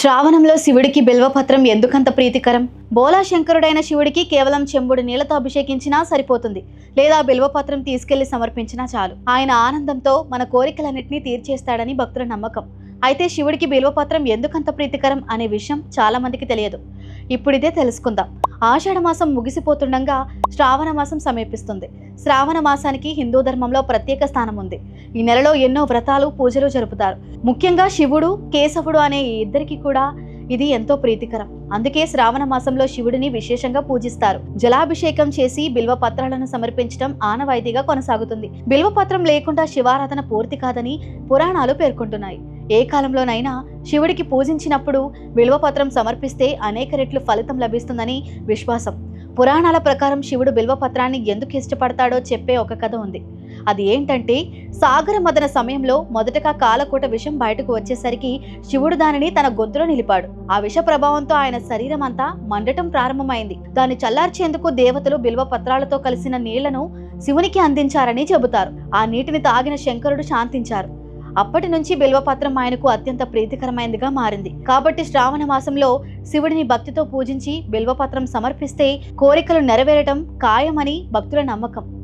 శ్రావణంలో శివుడికి బిల్వపత్రం ఎందుకంత ప్రీతికరం? బోలా శంకరుడైన శివుడికి కేవలం చెంబుడు నీళ్ళతో అభిషేకించినా సరిపోతుంది. లేదా బిల్వపత్రం తీసుకెళ్ళి సమర్పించినా చాలు. ఆయన ఆనందంతో మన కోరికలన్నింటినీ తీర్చేస్తాడని భక్తుల నమ్మకం. అయితే శివుడికి బిల్వపత్రం ఎందుకంత ప్రీతికరం అనే విషయం చాలా మందికి తెలియదు. ఇప్పుడిదే తెలుసుకుందాం. ఆషాఢ మాసం ముగిసిపోతుండగా శ్రావణ మాసం సమీపిస్తుంది. శ్రావణ మాసానికి హిందూ ధర్మంలో ప్రత్యేక స్థానం ఉంది. ఈ నెలలో ఎన్నో వ్రతాలు పూజలు జరుపుతారు. ముఖ్యంగా శివుడు కేశవుడు అనే ఈ ఇద్దరికి కూడా ఇది ఎంతో ప్రీతికరం. అందుకే శ్రావణ మాసంలో శివుడిని విశేషంగా పూజిస్తారు. జలాభిషేకం చేసి బిల్వ పత్రాలను సమర్పించడం ఆనవాయితీగా కొనసాగుతుంది. బిల్వ పత్రం లేకుండా శివారాధన పూర్తి కాదని పురాణాలు పేర్కొంటున్నాయి. ఏ కాలంలోనైనా శివుడికి పూజించినప్పుడు బిల్వపత్రం సమర్పిస్తే అనేక రెట్లు ఫలితం లభిస్తుందని విశ్వాసం. పురాణాల ప్రకారం శివుడు బిల్వపత్రాన్ని ఎందుకు ఇష్టపడతాడో చెప్పే ఒక కథ ఉంది. అది ఏంటంటే సాగర మదన సమయంలో మొదటగా కాలకూట విషం బయటకు వచ్చేసరికి శివుడు దానిని తన గొంతులో నిలిపాడు. ఆ విష ప్రభావంతో ఆయన శరీరం అంతా మండటం ప్రారంభమైంది. దాన్ని చల్లార్చేందుకు దేవతలు బిల్వ పత్రాలతో కలిసిన నీళ్ళను శివునికి అందించారని చెబుతారు. ఆ నీటిని తాగిన శంకరుడు శాంతించారు. అప్పటి నుంచి బిల్వపత్రం ఆయనకు అత్యంత ప్రీతికరమైనదిగా మారింది. కాబట్టి శ్రావణ మాసంలో శివుడిని భక్తితో పూజించి బిల్వపత్రం సమర్పిస్తే కోరికలు నెరవేరటం ఖాయమని భక్తుల నమ్మకం.